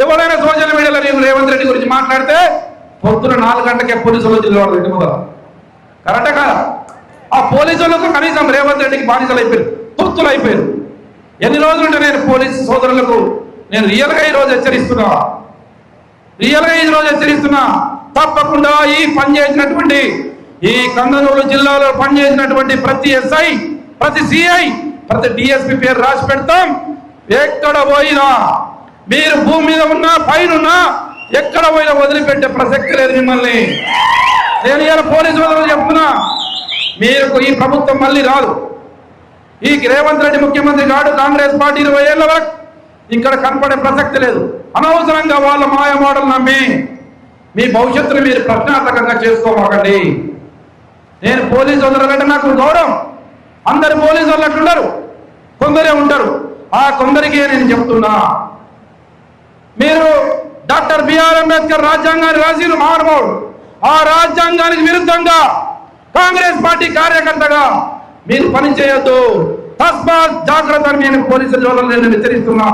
ఎవరైనా సోషల్ మీడియాలో నీవు రేవంత్ రెడ్డి గురించి మాట్లాడితే పొద్దున నాలుగు గంటకే పోలీసులు జిల్లాడు రెడ్డి మొదల కరెక్టే కాదా? ఆ పోలీసులకు కనీసం రేవంత్ రెడ్డికి బానిసలు అయిపోయారు. తొత్తులు అయిపోయారు. ఎన్ని రోజులుంటే నేను పోలీసు సోదరులకు నేను రియల్గా ఈ రోజు హెచ్చరిస్తున్నా. రియల్గా ఈ రోజు హెచ్చరిస్తున్నా. తప్పకుండా ఈ పని చేసినటువంటి ఈ కందనూరు జిల్లాలో పనిచేసినటువంటి ప్రతి ఎస్ఐ ప్రతి సిఐ ప్రతి డిఎస్పి పేరు రాసి పెడతాం. ఎక్కడ పోయినా మీరు భూమి మీద ఉన్నా పైన ఎక్కడ పోయినా వదిలిపెట్టే ప్రసక్తి లేదు మిమ్మల్ని. నేను ఇలా పోలీసు వాళ్ళు చెప్తున్నా మీకు ఈ ప్రభుత్వం మళ్ళీ రాదు. ఈ రేవంత్ రెడ్డి ముఖ్యమంత్రి కాడు కాంగ్రెస్ పార్టీ ఇరవై ఏళ్ళ వరకు ఇక్కడ కనపడే ప్రసక్తి లేదు. అనవసరంగా వాళ్ళ మాయ మోడల్ నమ్మి మీ భవిష్యత్తును మీరు ప్రశ్నార్థకంగా చేసుకోమాకండి. నేను పోలీసు వదలకంటే నాకు గౌరవం. అందరు పోలీసు వాళ్ళు అట్లుండరు కొందరే ఉంటారు. ఆ కొందరికే నేను చెప్తున్నా. మీరు డాక్టర్ బిఆర్ అంబేద్కర్ రాజ్యాంగాన్ని రాసిన మహానుభావుడు ఆ రాజ్యాంగానికి విరుద్ధంగా కాంగ్రెస్ పార్టీ కార్యకర్తగా మీరు పని చేయొద్దు తస్మాత్ జాగ్రత్త నేను పోలీసుల జోలను నేను హెచ్చరిస్తున్నా.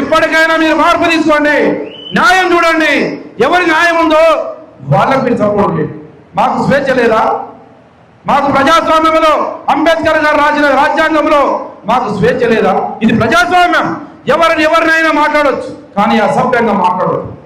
ఇప్పటికైనా మీరు మార్పు తీసుకోండి. న్యాయం చూడండి. ఎవరి న్యాయం ఉందో వాళ్ళకు మీరు సపోర్ట్ మాకు స్వేచ్ఛ లేదా? మాకు ప్రజాస్వామ్యంలో అంబేద్కర్ గారు రాసిన రాజ్యాంగంలో మాకు స్వేచ్ఛ లేదా? ఇది ప్రజాస్వామ్యం. ఎవరిని ఎవరినైనా మాట్లాడవచ్చు కానీ అసభ్యంగా మాట్లాడొచ్చు